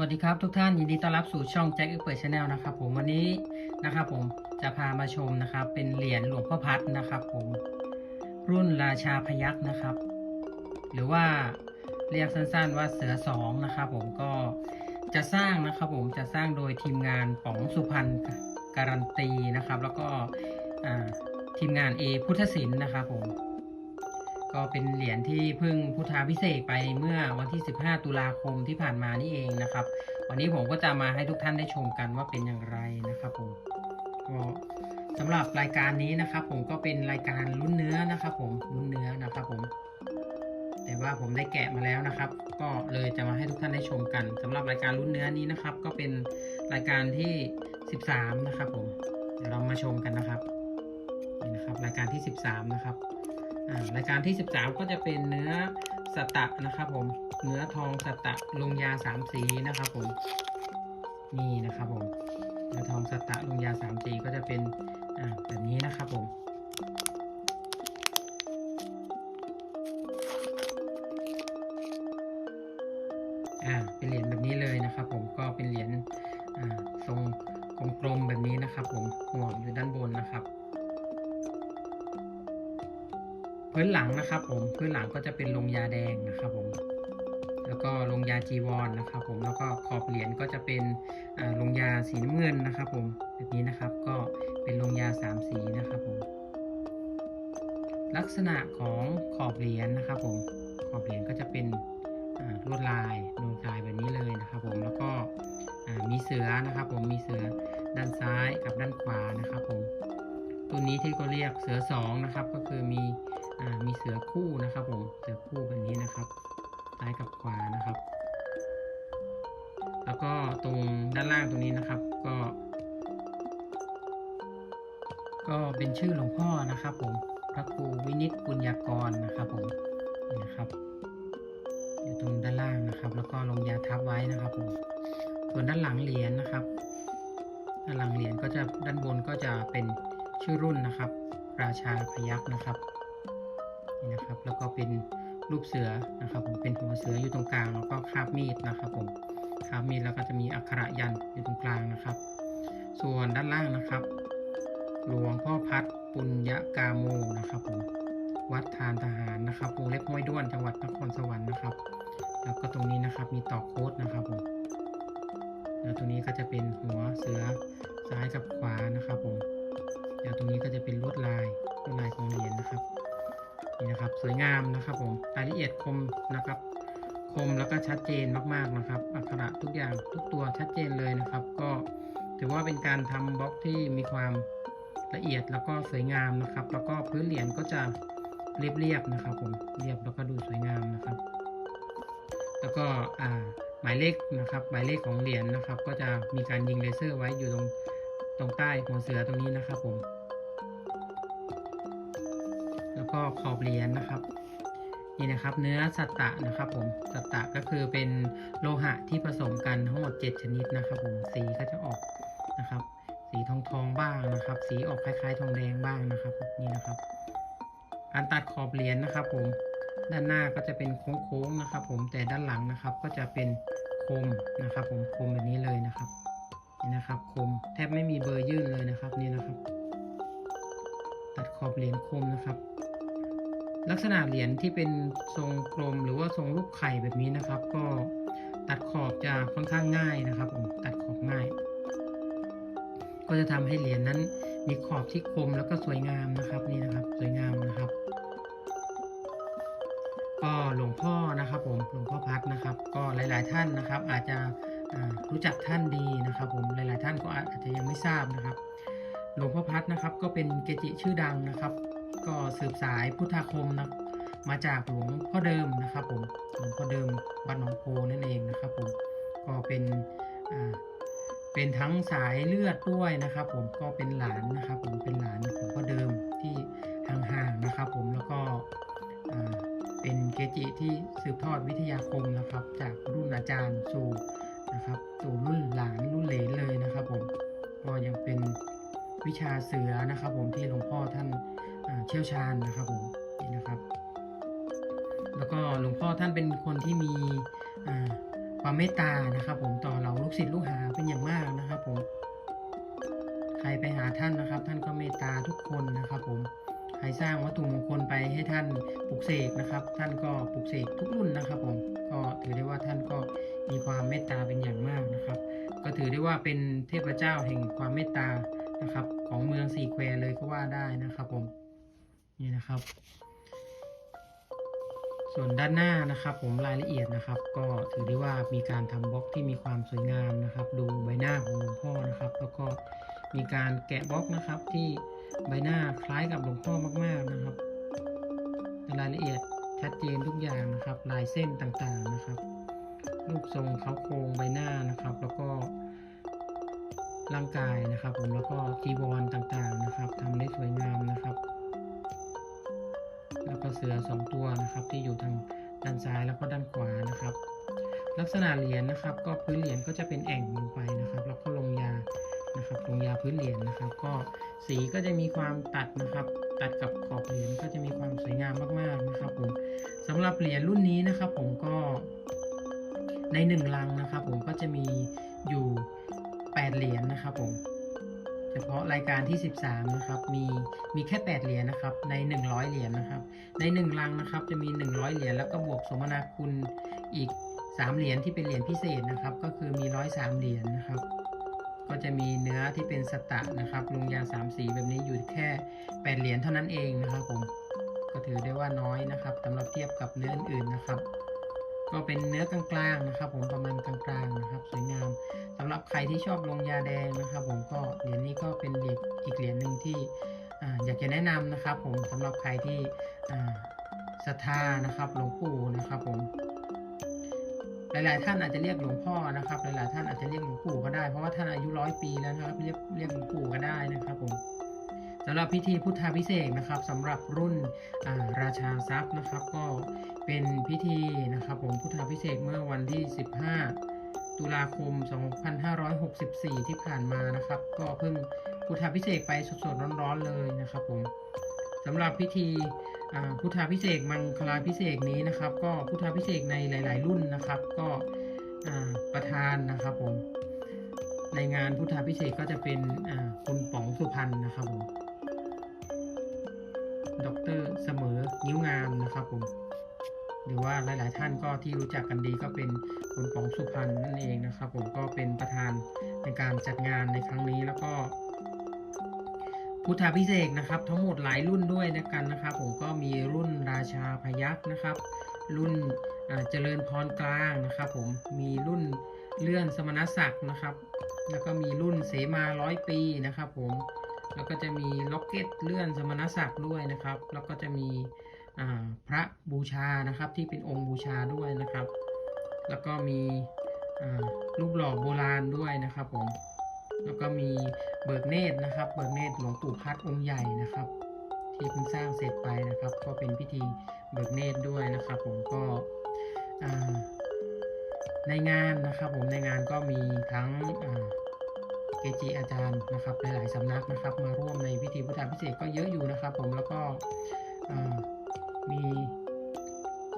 วัสดีครับทุกท่านยินดีต้อนรับสู่ช่องแจ็คอึเปิดชาแนลนะครับผมวันนี้นะครับผมจะพามาชมนะครับ เป็นเหรียญหลวงพ่อพัดนะครับ ผมรุ่นราชาพยักษ์นะครับ หรือว่าเรียกสั้นๆว่าเสือสองนะครับผมก็จะสร้างนะครับผมจะสร้างโดยทีมงานป๋องสุพรรณการันตีนะครับ แล้วก็ทีมงานเอพุทธศิลป์นะครับผม ก็เป็นเหรียญที่เพิ่งพุทธาพิเศษไปเมื่อวันที่ 15 ตุลาคมที่ผ่านมานี่เองนะครับ วันนี้ผมก็จะมาให้ทุกท่านได้ชมกันว่าเป็นอย่างไรนะครับผมก็สำหรับรายการนี้นะครับ ผมก็เป็นรายการลุ้นเนื้อนะครับ ผมลุ้นเนื้อนะครับ ผม แต่ว่าผมได้แกะมาแล้วนะครับ ก็เลยจะมาให้ทุกท่านได้ชมกันสำหรับรายการลุ้นเนื้อนี้นะครับ ก็เป็นรายการที่ 13 นะครับ ผมเดี๋ยวเรามาชมกันนะครับนี่นะครับ รายการที่ 13 นะครับ รายการที่ 13 ก็จะเป็นเนื้อสตะนะครับผม เนื้อทองสตะลงยาสามสีนะครับผม นี่นะครับผม เนื้อทองสตะลงยาสามสีก็จะเป็น นะครับ ผมพื้นหลังก็จะเป็นลงยาแดงนะครับผม แล้วก็ลงยาจีวรนะครับ ผมแล้วก็ขอบเหรียญก็จะเป็นลงยาสีน้ำเงินนะครับ ผมแบบนี้นะครับก็เป็นลงยาสามสีนะครับผมลักษณะของขอบเหรียญนะครับ ผมขอบเหรียญก็จะเป็นลวดลายลวดลายแบบนี้เลยนะครับ ผมแล้วก็มีเสือนะครับ ผมมีเสือด้านซ้ายกับด้านขวานะครับ ผมตัวนี้ที่ก็เรียกเสือสองนะครับ ก็คือมี อ่ามีเสือคู่นะครับผมเสือคู่แบบนี้นะครับซ้ายกับขวานะครับ แล้วก็ตรงด้านล่างตรงนี้นะครับ ก็ ก็เป็นชื่อหลวงพ่อนะครับ ผมพระครูวินิตปุญญากรนะครับผมนี่นะครับอยู่ตรงด้านล่างนะครับ แล้วก็ลงยาทับไว้นะครับผมส่วนด้านหลังเหรียญนะครับด้านหลังเหรียญก็จะด้านบนก็จะเป็นชื่อรุ่นนะครับ ราชาพยักษ์นะครับ นี่นะครับ แล้วก็เป็นรูปเสือนะครับ ผมเป็นหัวเสืออยู่ตรงกลางแล้วก็คาบมีดนะครับ ผมคาบมีดแล้วก็จะมีอักขระยันอยู่ตรงกลางนะครับ ส่วนด้านล่างนะครับ หลวงพ่อพัดปุญญกาโมนะครับผมวัดทานทหารนะครับวงเล็บห้วยด้วนจังหวัดนครสวรรค์นะครับ แล้วก็ตรงนี้นะครับมีต่อโค้ดนะครับผมแล้วตรงนี้ก็จะเป็นหัวเสือซ้ายกับขวานะครับผมแล้วตรงนี้ก็จะเป็นลวดลายลวดลายของเหรียญนะครับ นี่นะครับสวยงามนะครับผมรายละเอียดคมนะครับ คมแล้วก็ชัดเจนมากๆนะครับ อักขระทุกอย่างทุกตัวชัดเจนเลยนะครับ ก็ถือว่าเป็นการทำบล็อกที่มีความละเอียดแล้วก็สวยงามนะครับ แล้วก็พื้นเหรียญก็จะเรียบๆนะครับ ผมเรียบแล้วก็ดูสวยงามนะครับ แล้วก็อ่าหมายเลขนะครับ หมายเลขของเหรียญนะครับ ก็จะมีการยิงเลเซอร์ไว้อยู่ตรงตรงใต้หัวเสือตรงนี้นะครับผม ก็ขอบเหรียญนะครับนี่นะครับ เนื้อสัตตะนะครับผมสัตตะก็คือเป็นโลหะที่ผสมกันทั้งหมด 7 ชนิดนะครับผมสีก็จะออกนะครับ สีทองทองๆบ้างนะครับ สีออกคล้ายๆ ทองแดงบ้างนะครับนี่นะครับการตัดขอบเหรียญนะครับผมด้านหน้าก็จะเป็นโค้งๆนะครับ ผมแต่ด้านหลังนะครับก็จะเป็นคมนะครับ ผมคมแบบนี้เลยนะครับนี่นะครับ คมแทบไม่มีเบอร์ยื่นเลยนะครับนี่นะครับ ตัดขอบเหรียญคมนะครับ ลักษณะเหรียญที่เป็นทรงกลมหรือว่าทรงรูปไข่แบบนี้นะครับ ก็ตัดขอบจะค่อนข้างง่ายนะครับผมตัดขอบง่าย ก็จะทำให้เหรียญนั้นมีขอบที่คมแล้วก็สวยงามนะครับนี่นะครับสวยงามนะครับ ก็หลวงพ่อนะครับผมหลวงพ่อพัดนะครับ ก็หลาย ๆ ท่านนะครับ อาจจะรู้จักท่านดีนะครับ ผมหลาย ๆ ท่านก็อาจจะยังไม่ทราบนะครับหลวงพ่อพัดนะครับ ก็เป็นเกจิชื่อดังนะครับ ก็สืบสายพุทธาคมนะมาจากหลวงพ่อเดิมนะครับผมหลวงพ่อเดิมวัดหนองโพนั่นเองนะครับผมก็เป็นเป็นทั้งสายเลือดด้วยนะครับผมก็เป็นหลานนะครับผมเป็นหลานของพ่อเดิมที่ห่างๆนะครับผมแล้วก็เป็นเกจิที่สืบทอดวิทยาคมนะครับ จากรุ่นอาจารย์สู่นะครับสู่รุ่นหลานรุ่นเหลนเลยนะครับผมก็ยังเป็นวิชาเสือนะครับผมที่หลวงพ่อท่าน เชี่ยวชาญนะครับผมนี่นะครับ แล้วก็หลวงพ่อท่านเป็นคนที่มีคความเมตตานะครับผมต่อเราลูกศิษย์ลูกหาเป็นอย่างมากนะครับผมใครไปหาท่านนะครับ ท่านก็เมตตาทุกคนนะครับผมใครสร้างวัตถุมงคลไปให้ท่านปลุกเสกนะครับ ท่านก็ปลุกเสกทุกรุ่นนะครับผมก็ถือได้ว่าท่านก็มีความเมตตาเป็นอย่างมากนะครับ ก็ถือได้ว่าเป็นเทพเจ้าแห่งความเมตตานะครับ ของเมืองสี่แควเลยก็ว่าได้นะครับผม นี่นะครับ ส่วนด้านหน้านะครับ ผมรายละเอียดนะครับ ก็ถือได้ว่ามีการทำบล็อกที่มีความสวยงามนะครับ ดูใบหน้าของหลวงพ่อนะครับ แล้วก็มีการแกะบล็อกนะครับที่ใบหน้าคล้ายกับหลวงพ่อมากๆนะครับรายละเอียดชัดเจนทุกอย่างนะครับ ลายเส้นต่างๆนะครับรูปทรงเขาโครงใบหน้านะครับ แล้วก็ร่างกายนะครับ ผมแล้วก็จีวรต่างๆนะครับทำได้สวยงามนะครับ แล้วก็เสือสองตัวนะครับ ที่อยู่ทางด้านซ้ายแล้วก็ด้านขวานะครับ ลักษณะเหรียญนะครับ ก็พื้นเหรียญก็จะเป็นแอ่งลงไปนะครับ แล้วก็ลงยานะครับลงยาพื้นเหรียญนะครับ ก็สีก็จะมีความตัดนะครับ ตัดกับขอบเหรียญก็จะมีความสวยงามมากๆนะครับผมสำหรับเหรียญรุ่นนี้นะครับ ผมก็ในหนึ่งลังนะครับ ผมก็จะมีอยู่8เหรียญนะครับผม ฉพาะรายการที่ 13 นะครับ มีมีแค่ 8 เหรียญนะครับ ใน 100 เหรียญนะครับ ใน 1 ลังนะครับ จะมี 100 เหรียญแล้วก็บวกสมนาคุณอีก 3 เหรียญที่เป็นเหรียญพิเศษนะครับ ก็คือมี 103 เหรียญนะครับ ก็จะมีเนื้อที่เป็นสตะนะครับลงยา3สีแบบนี้อยู่แค่ 8 เหรียญเท่านั้นเองนะครับผม ก็ถือได้ว่าน้อยนะครับสำหรับเทียบกับเนื้ออื่นๆนะครับ ก็เป็นเนื้อกลางๆนะครับ ผมประมาณกลางๆนะครับ สวยงามสำหรับใครที่ชอบลงยาแดงนะครับ ผมก็เหรียญนี้ก็เป็นเหรียญอีกเหรียญหนึ่งที่ออยากจะแนะนำนะครับ ผมสำหรับใครที่ศรัทธานะครับหลวงปู่นะครับ ผม หลายๆ ท่านอาจจะเรียกหลวงพ่อนะครับ หลายๆ ท่านอาจจะเรียกหลวงปู่ก็ได้เพราะว่าท่านอายุร้อยปีแล้วนะครับ เรียกเรียกหลวงปู่ก็ได้นะครับผมสำหรับพิธีพุทธาพิเศษนะครับสำหรับรุ่นาราชาทรัพย์นะครับ ก็ เป็นพิธีนะครับผมพุทธาพิเศษเมื่อวันที่ 15 ตุลาคม 2564 ที่ผ่านมานะครับ ก็เพิ่งพุทธาพิเศษไปสดๆร้อนๆเลยนะครับผมสำหรับพิธีอ่าพุทธาพิเศษมังคลาพิเศษนี้นะครับ ก็พุทธาพิเศษในหลาย ๆ รุ่นนะครับ ก็อ่าประธานนะครับผมในงานพุทธาพิเศษก็จะเป็นอ่าคุณป๋องสุพรรณนะครับผมดอกเตอรเสมอนิ้วงามนะครับผม หรือว่าหลาย ๆ ท่านก็ที่รู้จักกันดีก็เป็นคุณป๋องสุพรรณนั่นเองนะครับ ผมก็เป็นประธานในการจัดงานในครั้งนี้แล้วก็ พุทธาพิเศษนะครับ ทั้งหมดหลายรุ่นด้วยนะกันนะครับ ผมก็มีรุ่นราชาพยัคฆ์นะครับ รุ่นเจริญพรกลางนะครับ ผมมีรุ่นเลื่อนสมณศักดิ์นะครับ แล้วก็มีรุ่นเสมาร้อยปีนะครับ ผมแล้วก็จะมีล็อกเก็ตเลื่อนสมณศักดิ์ด้วยนะครับ แล้วก็จะมี พระบูชานะครับที่เป็นองค์บูชาด้วยนะครับ แล้วก็มีรูปหล่อโบราณด้วยนะครับผมแล้วก็มีเบิกเนตรนะครับ เบิกเนตรหลวงปู่พัดองค์ใหญ่นะครับ ที่เพิ่งสร้างเสร็จไปนะครับ ก็เป็นพิธีเบิกเนตรด้วยนะครับ ผมก็ในงานนะครับ ผมในงานก็มีทั้งเกจิอาจารย์นะครับหลายๆสำนักนะครับ มาร่วมในพิธีพุทธาพิเศษก็เยอะอยู่นะครับ ผมแล้วก็ มี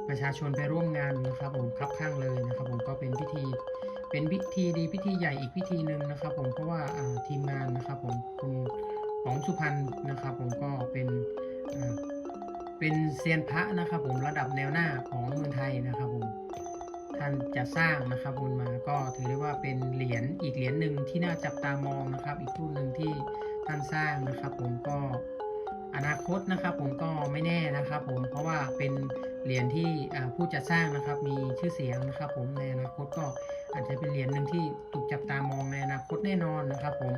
ประชาชนไปร่วมงานนะครับผมคับข้างเลยนะครับผมก็เป็นพิธีเป็นพิธีดีพิธีใหญ่อีกพิธีหนึ่งนะครับ ผมเพราะว่าทีมงานนะครับผมคุณป๋องสุพรรณนะครับ ผมก็เป็นเป็นเซียนพระนะครับ ผมระดับแนวหน้าของเมืองไทยนะครับผมท่านจะสร้างนะครับบุญมาก็ถือได้ว่าเป็นเหรียญอีกเหรียญหนึ่งที่น่าจับตามองนะครับ อีกรุ่นหนึ่งที่ท่านสร้างนะครับ ผมก็ อนาคตนะครับผมก็ไม่แน่นะครับผมเพราะว่าเป็นเหรียญที่ผู้จัดสร้างนะครับมีชื่อเสียงนะครับผมในอนาคตก็อาจจะเป็นเหรียญหนึ่งที่ถูกจับตามองในอนาคตแน่นอนนะครับผม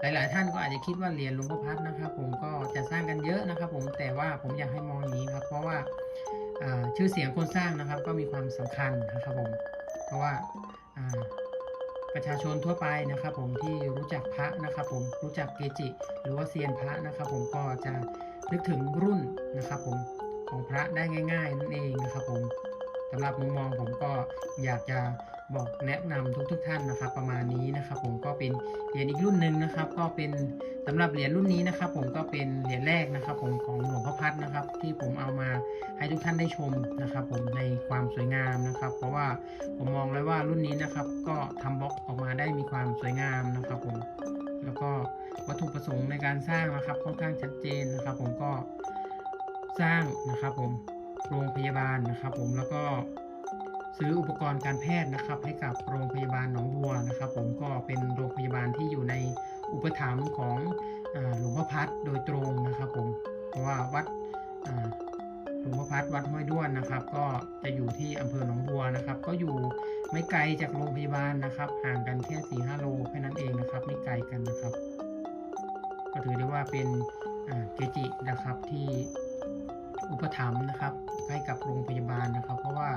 หลาย ๆ ท่านก็อาจจะคิดว่าเหรียญหลวงพ่อพัดนะครับ ผมก็จะสร้างกันเยอะนะครับ ผมแต่ว่าผมอยากให้มองอย่างนี้ครับ เพราะว่าชื่อเสียงคนสร้างนะครับ ก็มีความสำคัญนะครับผมเพราะว่า ประชาชนทั่วไปนะครับ ผมที่รู้จักพระนะครับ ผมรู้จักเกจิ หรือว่าเซียนพระนะครับ ผมก็จะนึกถึงรุ่นนะครับ ผมของพระได้ง่าย ๆ นั่นเองนะครับ ผมสำหรับมุมมองผมก็อยากจะ บอกแนะนำทุกๆทท่านนะครับ ประมาณนี้นะครับผมก็เป็นเหรียญอีกรุ่นหนึ่งนะครับ ก็เป็นสำหรับเหรียญรุ่นนี้นะครับ ผมก็เป็นเหรียญแรกนะครับ ผมของหลวงพ่อพัดนะครับ ที่ผมเอามาให้ทุกท่านได้ชมนะครับ ผมในความสวยงามนะครับ เพราะว่าผมมองเลยว่ารุ่นนี้นะครับ ก็ทำบล็อกออกมาได้มีความสวยงามนะครับ ผมแล้วก็วัตถุประสงค์ในการสร้างนะครับ ค่อนข้างชัดเจนนะครับ ผมก็สร้างนะครับ ผมโรงพยาบาลนะครับ ผมแล้วก็ ซื้ออุปกรณ์การแพทย์นะครับให้กับโรงพยาบาลหนองบัวนะครับ ผมก็เป็นโรงพยาบาลที่อยู่ในอุปถัมภ์ของหลวงพ่อพัดโดยตรงนะครับผมเพราะว่าวัดหลวงพ่อพัดวัดห้วยด้วนนะครับ ก็จะอยู่ที่อำเภอหนองบัวนะครับ ก็อยู่ไม่ไกลจากโรงพยาบาลนะครับ ห่างกันแค่4ี่ห้าโลแค่นั้นเองนะครับ ไม่ไกลกันนะครับ ก็ถือได้ว่าเป็นเกจินะครับที่อุปถัมภ์นะครับ ให้กับโรงพยาบาลนะครับ เพราะว่า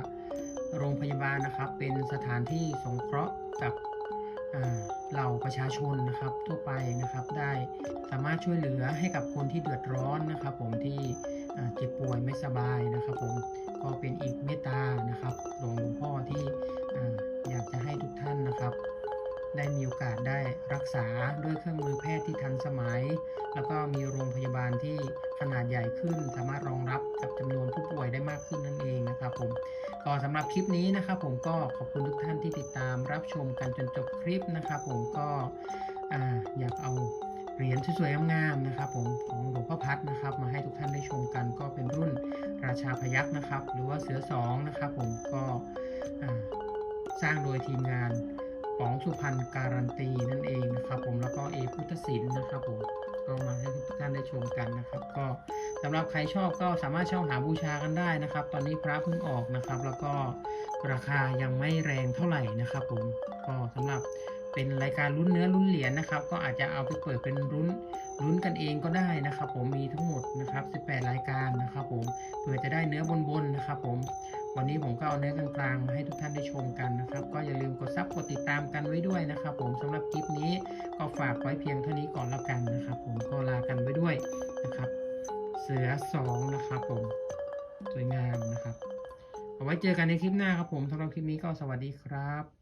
โรงพยาบาลนะครับ เป็นสถานที่สงเคราะห์กับเหล่าประชาชนนะครับทั่วไปนะครับ ได้สามารถช่วยเหลือให้กับคนที่เดือดร้อนนะครับ ผมที่เจ็บป่วยไม่สบายนะครับ ผมก็เป็นอีกเมตตานะครับหลวงพ่อที่อ่อยากจะให้ทุกท่านนะครับ ได้มีโอกาสได้รักษาด้วยเครื่องมือแพทย์ที่ทันสมัย แล้วก็มีโรงพยาบาล ขึ้น สามารถรองรับกับจำนวนผู้ป่วยได้มากขึ้นนั่นเองนะครับผมก็สำหรับคลิปนี้นะครับผมก็ขอบคุณทุกท่านที่ติดตามรับชมกันจนจบคลิปนะครับผมก็อ่าอยากเอาเหรียญสวยๆงามๆนะครับผมของหลวงพ่อพัดนะครับ มาให้ทุกท่านได้ชมกันก็เป็นรุ่นราชาพยักษ์นะครับ หรือว่าเสือสองนะครับผมก็สร้างโดยทีมงานป๋องสุพรรณการันตีนั่นเองนะครับ ผมแล้วก็เอพุทธศิลป์นะครับผมก็มาให้ทุกท่านได้ชมกันนะครับ ก็ สำหรับใครชอบก็สามารถเช่าหาบูชากันได้นะครับ ตอนนี้พระเพิ่งออกนะครับ แล้วก็ราคายังไม่แรงเท่าไหร่นะครับผมก็สำหรับเป็นรายการลุ้นเนื้อลุ้นเหรียญนะครับ ก็อาจจะเอาไปเปิดเป็นลุ้นลุ้นกันเองก็ได้นะครับ ผมมีทั้งหมดนะครับ 18 รายการนะครับ ผมเพื่อจะได้เนื้อบนๆนนะครับ ผมวันนี้ผมก็เอาเนื้อกลางๆมาให้ทุกท่านได้ชมกันนะครับ ก็อย่าลืมกดซับกดติดตามกันไว้ด้วยนะครับ ผมสำหรับคลิปนี้ก็ฝากไว้เพียงเท่านี้ก่อนแล้วกันนะครับ ผมก็ลากันไว้ด้วยนะครับ สือสองนะครับผม สวยงามนะครับ เอาไว้เจอกันในคลิปหน้าครับผมสำหรับคลิปนี้ก็สวัสดีครับ